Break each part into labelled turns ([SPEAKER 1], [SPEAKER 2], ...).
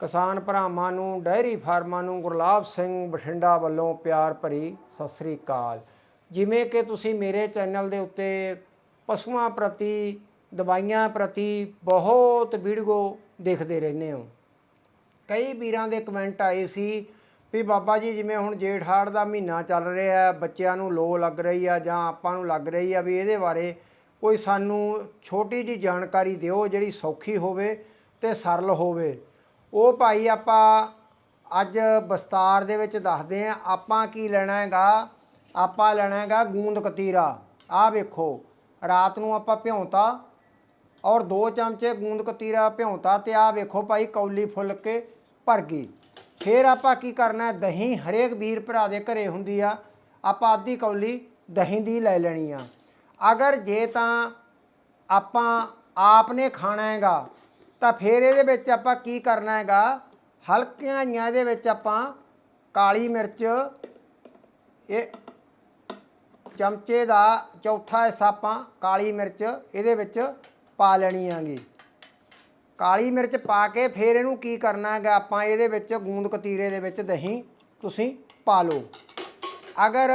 [SPEAKER 1] ਕਿਸਾਨ ਭਰਾਵਾਂ ਨੂੰ ਡੈਰੀ ਫਾਰਮਾਂ ਨੂੰ ਗੁਰਲਾਬ ਸਿੰਘ ਬਠਿੰਡਾ ਵੱਲੋਂ ਪਿਆਰ ਭਰੀ ਸਤਿ ਸ੍ਰੀ ਅਕਾਲ। ਜਿਵੇਂ ਕਿ ਤੁਸੀਂ ਮੇਰੇ ਚੈਨਲ ਦੇ ਉੱਤੇ ਪਸ਼ੂਆਂ ਪ੍ਰਤੀ, ਦਵਾਈਆਂ ਪ੍ਰਤੀ ਬਹੁਤ ਵੀਡੀਓ ਦੇਖਦੇ ਰਹਿੰਦੇ ਹੋ। ਕਈ ਵੀਰਾਂ ਦੇ ਕਮੈਂਟ ਆਏ ਸੀ ਵੀ ਬਾਬਾ ਜੀ ਜਿਵੇਂ ਹੁਣ ਜੇਠ ਹਾੜ ਦਾ ਮਹੀਨਾ ਚੱਲ ਰਿਹਾ ਹੈ, ਬੱਚਿਆਂ ਨੂੰ ਲੋ ਲੱਗ ਰਹੀ ਆ ਜਾਂ ਆਪਾਂ ਨੂੰ ਲੱਗ ਰਹੀ ਆ ਵੀ ਇਹਦੇ ਬਾਰੇ ਕੋਈ ਸਾਨੂੰ ਛੋਟੀ ਜੀ ਜਾਣਕਾਰੀ ਦਿਓ ਜਿਹੜੀ ਸੌਖੀ ਹੋਵੇ ਤੇ ਸਰਲ ਹੋਵੇ। ਉਹ ਭਾਈ ਆਪਾਂ ਅੱਜ ਵਿਸਤਾਰ ਦੇ ਵਿੱਚ ਦੱਸਦੇ ਆਂ ਆਪਾਂ ਕੀ ਲੈਣਾ ਹੈਗਾ? ਆਪਾਂ ਲੈਣਾ ਹੈਗਾ ਗੂੰਦ ਕਤੀਰਾ। ਆਹ ਵੇਖੋ, ਰਾਤ ਨੂੰ ਆਪਾਂ ਭਿਉਂਤਾ ਔਰ ਦੋ ਚਮਚੇ ਗੂੰਦ ਕਤੀਰਾ ਭਿਉਂਤਾ ਤੇ ਆਹ ਵੇਖੋ ਭਾਈ ਕੌਲੀ ਫੁੱਲ ਕੇ ਭਰ ਗਈ। ਫਿਰ ਆਪਾਂ ਕੀ ਕਰਨਾ ਦਹੀਂ ਹਰੇਕ ਵੀਰ ਭਰਾ ਦੇ ਘਰੇ ਹੁੰਦੀ ਆ। ਆਪਾਂ ਅੱਧੀ ਕੌਲੀ ਦਹੀਂ ਦੀ ਲੈ ਲੈਣੀ ਆ। ਅਗਰ ਜੇ ਤਾਂ ਆਪਾਂ ਆਪ ਨੇ ਖਾਣਾ ਹੈਗਾ ਤਾਂ ਫਿਰ ਇਹਦੇ ਵਿੱਚ ਆਪਾਂ ਕੀ ਕਰਨਾ ਹੈਗਾ? ਹਲਕੀਆਂ ਜੀਆਂ ਇਹਦੇ ਵਿੱਚ ਆਪਾਂ ਕਾਲੀ ਮਿਰਚ, ਇਹ ਚਮਚੇ ਦਾ ਚੌਥਾ ਹਿੱਸਾ ਆਪਾਂ ਕਾਲੀ ਮਿਰਚ ਇਹਦੇ ਵਿੱਚ ਪਾ ਲੈਣੀ ਆਂਗੀ ਕਾਲੀ ਮਿਰਚ ਪਾ ਕੇ ਫਿਰ ਇਹਨੂੰ ਕੀ ਕਰਨਾ ਹੈਗਾ? ਆਪਾਂ ਇਹਦੇ ਵਿੱਚ ਗੂੰਦ ਕਤੀਰੇ ਦੇ ਵਿੱਚ ਦਹੀਂ ਤੁਸੀਂ ਪਾ ਲਓ। ਅਗਰ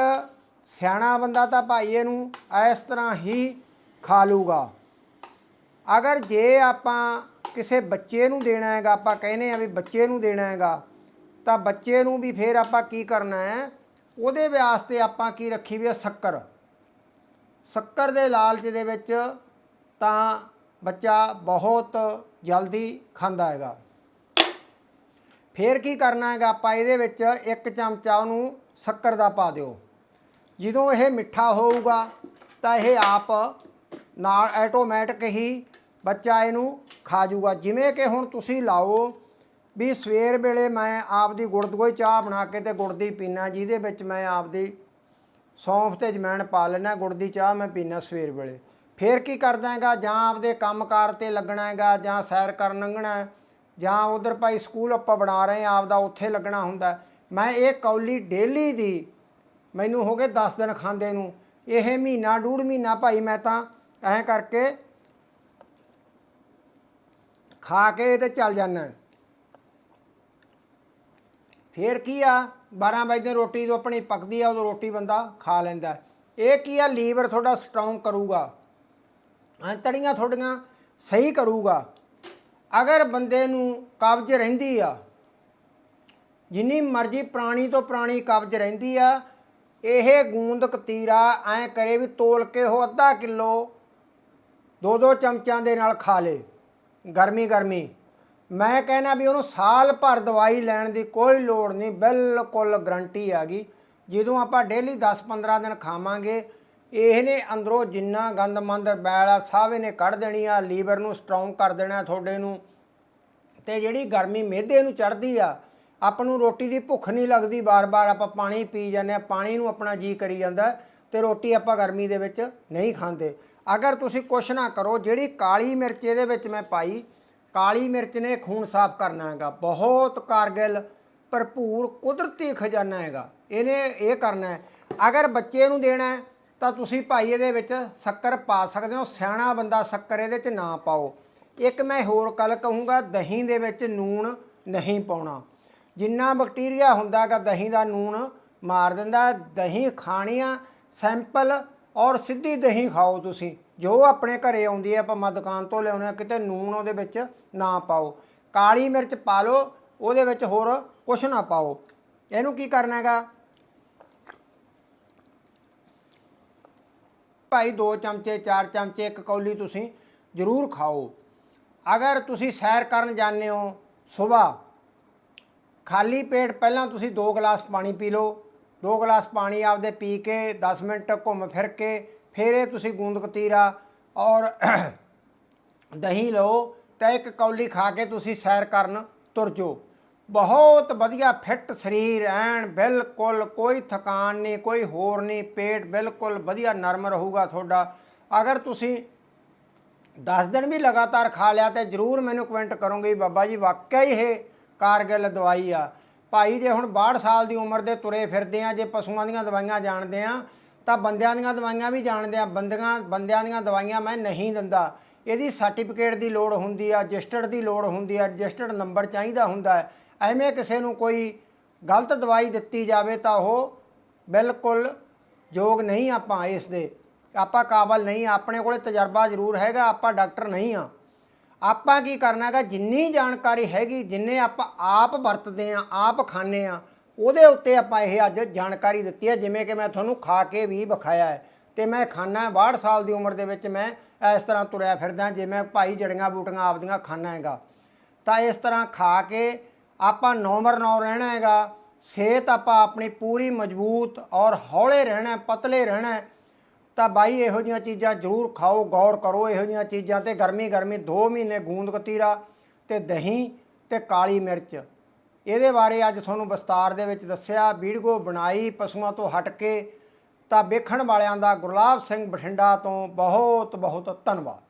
[SPEAKER 1] ਸਿਆਣਾ ਬੰਦਾ ਤਾਂ ਭਾਈ ਇਹਨੂੰ ਇਸ ਤਰ੍ਹਾਂ ਹੀ ਖਾ ਲੂਗਾ ਅਗਰ ਜੇ ਆਪਾਂ ਕਿਸੇ ਬੱਚੇ ਨੂੰ ਦੇਣਾ ਹੈਗਾ, ਆਪਾਂ ਕਹਿੰਦੇ ਆ ਵੀ ਬੱਚੇ ਨੂੰ ਦੇਣਾ ਹੈਗਾ, ਤਾਂ ਬੱਚੇ ਨੂੰ ਵੀ ਫਿਰ ਆਪਾਂ ਕੀ ਕਰਨਾ ਹੈ? ਉਹਦੇ ਵਾਸਤੇ ਆਪਾਂ ਕੀ ਰੱਖੀ ਵੀ ਹੈ ਸ਼ੱਕਰ। ਸ਼ੱਕਰ ਦੇ ਲਾਲਚ ਦੇ ਵਿੱਚ ਤਾਂ ਬੱਚਾ ਬਹੁਤ ਜਲਦੀ ਖਾਂਦਾ ਹੈਗਾ। ਫਿਰ ਕੀ ਕਰਨਾ ਹੈਗਾ? ਆਪਾਂ ਇਹਦੇ ਵਿੱਚ ਇੱਕ ਚਮਚਾ ਉਹਨੂੰ ਸ਼ੱਕਰ ਦਾ ਪਾ ਦਿਓ। ਜਦੋਂ ਇਹ ਮਿੱਠਾ ਹੋਊਗਾ, ਤਾਂ ਇਹ ਆਪ ਨਾਲ ਆਟੋਮੈਟਿਕ ਹੀ ਬੱਚਾ ਇਹਨੂੰ ਖਾ ਜੂਗਾ ਜਿਵੇਂ ਕਿ ਹੁਣ ਤੁਸੀਂ ਲਾਓ ਵੀ ਸਵੇਰ ਵੇਲੇ ਮੈਂ ਆਪਦੀ ਗੁੜ ਦੀ ਕੋਈ ਚਾਹ ਬਣਾ ਕੇ ਤੇ ਗੁੜ ਦੀ ਪੀਣਾ ਜਿਹਦੇ ਵਿੱਚ ਮੈਂ ਆਪਦੀ ਸੌਂਫ ਤੇ ਜਮੈਣ ਪਾ ਲੈਣਾ ਗੁੜ ਦੀ ਚਾਹ ਮੈਂ ਪੀਣਾ ਸਵੇਰ ਵੇਲੇ। ਫਿਰ ਕੀ ਕਰਦਾ ਹੈਗਾ? ਜਾਂ ਆਪਦੇ ਕੰਮਕਾਰ ਤੇ ਲੱਗਣਾ ਹੈਗਾ, ਜਾਂ ਸੈਰ ਕਰਨ ਲੰਘਣਾ, ਜਾਂ ਉਧਰ ਭਾਈ ਸਕੂਲ ਆਪਾਂ ਬਣਾ ਰਹੇ ਆ ਆਪਦਾ ਉੱਥੇ ਲੱਗਣਾ ਹੁੰਦਾ। ਮੈਂ ਇਹ ਕੌਲੀ ਡੇਲੀ ਦੀ ਮੈਨੂੰ ਹੋ ਗਏ 10 ਦਿਨ ਖਾਂਦੇ ਨੂੰ। ਇਹ ਮਹੀਨਾ, ਡੂਢ ਮਹੀਨਾ ਭਾਈ ਮੈਂ ਤਾਂ ਐਂ ਕਰਕੇ ਖਾ ਕੇ ਤੇ ਚੱਲ ਜਾਣਾ ਫੇਰ ਕੀ ਆ? 12 ਵਜੇ ਦੀ ਰੋਟੀ ਜੋ ਆਪਣੀ ਪੱਕਦੀ ਆ, ਉਦੋਂ ਰੋਟੀ ਬੰਦਾ ਖਾ ਲੈਂਦਾ। ਇਹ ਕੀ ਆ? ਲੀਵਰ ਤੁਹਾਡਾ ਸਟਰੋਂਗ ਕਰੂਗਾ। ਅੰਤੜੀਆਂ ਤੁਹਾਡੀਆਂ ਸਹੀ ਕਰੂਗਾ। ਅਗਰ ਬੰਦੇ ਨੂੰ ਕਬਜ਼ ਰਹਿੰਦੀ ਆ, ਜਿੰਨੀ ਮਰਜ਼ੀ ਪ੍ਰਾਣੀ ਤੋਂ ਪ੍ਰਾਣੀ ਕਬਜ਼ ਰਹਿੰਦੀ ਆ, ਇਹ ਗੂੰਦ ਕਤੀਰਾ ਐ ਕਰੇ ਵੀ ਤੋਲ ਕੇ ਉਹ ਅੱਧਾ ਕਿਲੋ ਦੋ ਦੋ ਚਮਚਾਂ ਦੇ ਨਾਲ ਖਾ ਲੇ। ਗਰਮੀ ਗਰਮੀ। ਮੈਂ ਕਹਿੰਦਾ ਵੀ ਉਹਨੂੰ ਸਾਲ ਭਰ ਦਵਾਈ ਲੈਣ ਦੀ ਕੋਈ ਲੋੜ ਨਹੀਂ, ਬਿਲਕੁਲ ਗਰੰਟੀ ਆ ਗਈ। ਜਦੋਂ ਆਪਾਂ ਡੇਲੀ 10-15 ਦਿਨ ਖਾਵਾਂਗੇ, ਇਹਨੇ ਅੰਦਰੋਂ ਜਿੰਨਾ ਗੰਦਮੰਦ ਬੈਲ ਆ, ਸਭ ਇਹਨੇ ਕੱਢ ਦੇਣੀ ਆ, ਲੀਵਰ ਨੂੰ ਸਟਰੋਂਗ ਕਰ ਦੇਣਾ ਤੁਹਾਡੇ ਨੂੰ। ਤੇ ਜਿਹੜੀ ਗਰਮੀ ਮਿਹਦੇ ਨੂੰ ਚੜਦੀ ਆ, ਆਪਾਂ ਨੂੰ ਰੋਟੀ ਦੀ ਭੁੱਖ ਨਹੀਂ ਲੱਗਦੀ, ਬਾਰ-ਬਾਰ ਆਪਾਂ ਪਾਣੀ ਪੀ ਜਾਂਦੇ ਆ, ਪਾਣੀ ਨੂੰ ਆਪਣਾ ਜੀ ਕਰੀ ਜਾਂਦਾ। ਤੇ ਰੋਟੀ ਆਪਾਂ ਗਰਮੀ ਦੇ ਵਿੱਚ ਨਹੀਂ ਖਾਂਦੇ। ਅਗਰ ਤੁਸੀਂ ਕੁਛ ਨਾ ਕਰੋ, ਜਿਹੜੀ ਕਾਲੀ ਮਿਰਚ ਇਹਦੇ ਵਿੱਚ ਮੈਂ ਪਾਈ, ਕਾਲੀ ਮਿਰਚ ਨੇ ਖੂਨ ਸਾਫ਼ ਕਰਨਾ ਹੈਗਾ। ਬਹੁਤ ਕਾਰਗਿਲ, ਭਰਪੂਰ, ਕੁਦਰਤੀ ਖਜ਼ਾਨਾ ਹੈਗਾ। ਇਹਨੇ ਇਹ ਕਰਨਾ ਹੈ। ਅਗਰ ਬੱਚੇ ਨੂੰ ਦੇਣਾ ਤਾਂ ਤੁਸੀਂ ਭਾਈ ਇਹਦੇ ਵਿੱਚ ਸ਼ੱਕਰ ਪਾ ਸਕਦੇ ਹੋ। ਸਿਆਣਾ ਬੰਦਾ ਸ਼ੱਕਰ ਇਹਦੇ 'ਚ ਨਾ ਪਾਓ। ਇੱਕ ਮੈਂ ਹੋਰ ਗੱਲ ਕਹੂੰਗਾ, ਦਹੀਂ ਦੇ ਵਿੱਚ ਨੂਣ ਨਹੀਂ ਪਾਉਣਾ। ਜਿੰਨਾ ਬੈਕਟੀਰੀਆ ਹੁੰਦਾਗਾ ਦਹੀਂ ਦਾ ਨੂਣ ਮਾਰ ਦਿੰਦਾ ਦਹੀਂ ਖਾਣੀਆਂ ਸੈਂਪਲ ਔਰ ਸਿੱਧੀ ਦਹੀਂ ਖਾਓ ਤੁਸੀਂ। ਜੋ ਆਪਣੇ ਘਰੇ ਆਉਂਦੀ ਹੈ, ਆਪਾਂ ਦੁਕਾਨ ਤੋਂ ਲਿਆਉਂਦੇ ਹਾਂ, ਕਿਤੇ ਨੂਣ ਉਹਦੇ ਵਿੱਚ ਨਾ ਪਾਓ। ਕਾਲੀ ਮਿਰਚ ਪਾ ਲਓ, ਉਹਦੇ ਵਿੱਚ ਹੋਰ ਕੁਛ ਨਾ ਪਾਓ। ਇਹਨੂੰ ਕੀ ਕਰਨਾ ਹੈਗਾ? ਭਾਈ 2 ਚਮਚੇ 4 ਚਮਚੇ, ਇੱਕ ਕੌਲੀ ਤੁਸੀਂ ਜ਼ਰੂਰ ਖਾਓ। ਅਗਰ ਤੁਸੀਂ ਸੈਰ ਕਰਨ ਜਾਂਦੇ ਹੋ ਸਵੇਰ ਖਾਲੀ ਪੇਟ ਪਹਿਲਾਂ ਤੁਸੀਂ 2 ਗਲਾਸ ਪਾਣੀ ਪੀ ਲਓ। 2 ਗਲਾਸ ਪਾਣੀ ਆਪਦੇ ਪੀ ਕੇ 10 ਮਿੰਟ ਘੁੰਮ ਫਿਰ ਕੇ, ਫਿਰ ਇਹ ਤੁਸੀਂ ਗੂੰਦ ਕਤੀਰਾ ਔਰ ਦਹੀਂ ਲਓ ਤਾਂ ਇੱਕ ਕੌਲੀ ਖਾ ਕੇ ਤੁਸੀਂ ਸੈਰ ਕਰਨ ਤੁਰ ਜਾਓ। ਬਹੁਤ ਵਧੀਆ ਫਿੱਟ ਸਰੀਰ, ਐਨ ਬਿਲਕੁਲ ਕੋਈ ਥਕਾਨ ਨਹੀਂ, ਕੋਈ ਹੋਰ ਨਹੀਂ, ਪੇਟ ਬਿਲਕੁਲ ਵਧੀਆ ਨਰਮ ਰਹੂਗਾ ਤੁਹਾਡਾ। ਅਗਰ ਤੁਸੀਂ 10 ਦਿਨ ਵੀ ਲਗਾਤਾਰ ਖਾ ਲਿਆ ਤੇ ਜਰੂਰ ਮੈਨੂੰ ਕਮੈਂਟ ਕਰੋਗੇ ਬਾਬਾ ਜੀ, ਵਾਕਿਆ ਹੀ ਇਹ ਕਾਰਗਿਲ ਦਵਾਈ ਆ। ਭਾਈ ਜੇ ਹੁਣ 62 ਸਾਲ ਦੀ ਉਮਰ ਦੇ ਤੁਰੇ ਫਿਰਦੇ ਆ, ਜੇ ਪਸ਼ੂਆਂ ਦੀਆਂ ਦਵਾਈਆਂ ਜਾਣਦੇ ਆ, ਤਾਂ ਬੰਦਿਆਂ ਦੀਆਂ ਦਵਾਈਆਂ ਵੀ ਜਾਣਦੇ ਆ। ਬੰਦਿਆਂ ਬੰਦਿਆਂ ਦੀਆਂ ਦਵਾਈਆਂ ਮੈਂ ਨਹੀਂ ਦਿੰਦਾ। ਇਹਦੀ ਸਰਟੀਫਿਕੇਟ ਦੀ ਲੋੜ ਹੁੰਦੀ ਆ ਰਜਿਸਟਰਡ ਦੀ ਲੋੜ ਹੁੰਦੀ ਆ ਰਜਿਸਟਰਡ ਨੰਬਰ ਚਾਹੀਦਾ ਹੁੰਦਾ ਹੈ। ਐਵੇਂ ਕਿਸੇ ਨੂੰ ਕੋਈ ਗਲਤ ਦਵਾਈ ਦਿੱਤੀ ਜਾਵੇ ਤਾਂ ਉਹ ਬਿਲਕੁਲ ਯੋਗ ਨਹੀਂ ਆਪਾਂ ਇਸ ਦੇ। ਆਪਾਂ ਕਾਬਲ ਨਹੀਂ ਆਪਣੇ ਕੋਲੇ ਤਜਰਬਾ ਜ਼ਰੂਰ ਹੈਗਾ, ਆਪਾਂ ਡਾਕਟਰ ਨਹੀਂ ਆ। ਆਪਾਂ ਕੀ ਕਰਨਾ ਹੈਗਾ? ਜਿੰਨੀ ਜਾਣਕਾਰੀ ਹੈਗੀ, ਜਿੰਨੇ ਆਪਾਂ ਆਪ ਵਰਤਦੇ ਆ ਆਪ ਖਾਂਦੇ ਆ ਉਹਦੇ ਉੱਤੇ ਆਪਾਂ ਇਹ ਅੱਜ ਜਾਣਕਾਰੀ ਦਿੱਤੀ ਹੈ, ਜਿਵੇਂ ਕਿ ਮੈਂ ਤੁਹਾਨੂੰ ਖਾ ਕੇ ਵੀ ਵਿਖਾਇਆ ਹੈ। ਤੇ ਮੈਂ ਖਾਣਾ 62 ਸਾਲ ਦੀ ਉਮਰ ਦੇ ਵਿੱਚ ਮੈਂ ਇਸ ਤਰ੍ਹਾਂ ਤੁਰਿਆ ਫਿਰਦਾ ਜਿਵੇਂ ਭਾਈ ਜੜੀਆਂ ਬੂਟੀਆਂ ਆਪਦੀਆਂ ਖਾਣਾ ਹੈਗਾ, ਤਾਂ ਇਸ ਤਰ੍ਹਾਂ ਖਾ ਕੇ ਆਪਾਂ ਨੌਮਰ ਨੌ ਰਹਿਣਾ ਹੈਗਾ, ਸਿਹਤ ਆਪਾਂ ਆਪਣੀ ਪੂਰੀ ਮਜ਼ਬੂਤ ਔਰ ਹੌਲੇ ਰਹਿਣਾ, ਪਤਲੇ ਰਹਿਣਾ ਤਾਂ ਬਾਈ, ਇਹੋ ਜਿਹੀਆਂ ਚੀਜ਼ਾਂ ਜ਼ਰੂਰ ਖਾਓ, ਗੌਰ ਕਰੋ, ਇਹੋ ਜਿਹੀਆਂ ਚੀਜ਼ਾਂ ਤੇ ਗਰਮੀ ਗਰਮੀ 2 ਮਹੀਨੇ ਗੂੰਦ ਕਤੀਰਾ ਤੇ ਦਹੀਂ ਤੇ ਕਾਲੀ ਮਿਰਚ। ਇਹਦੇ ਬਾਰੇ ਅੱਜ ਤੁਹਾਨੂੰ ਵਿਸਤਾਰ ਦੇ ਵਿੱਚ ਦੱਸਿਆ, ਵੀਡੀਓ ਬਣਾਈ, ਪਸ਼ੂਆਂ ਤੋਂ ਹਟ ਕੇ। ਤਾਂ ਵੇਖਣ ਵਾਲਿਆਂ ਦਾ ਗੁਰਲਾਬ ਸਿੰਘ ਬਠਿੰਡਾ ਤੋਂ ਬਹੁਤ ਬਹੁਤ ਧੰਨਵਾਦ।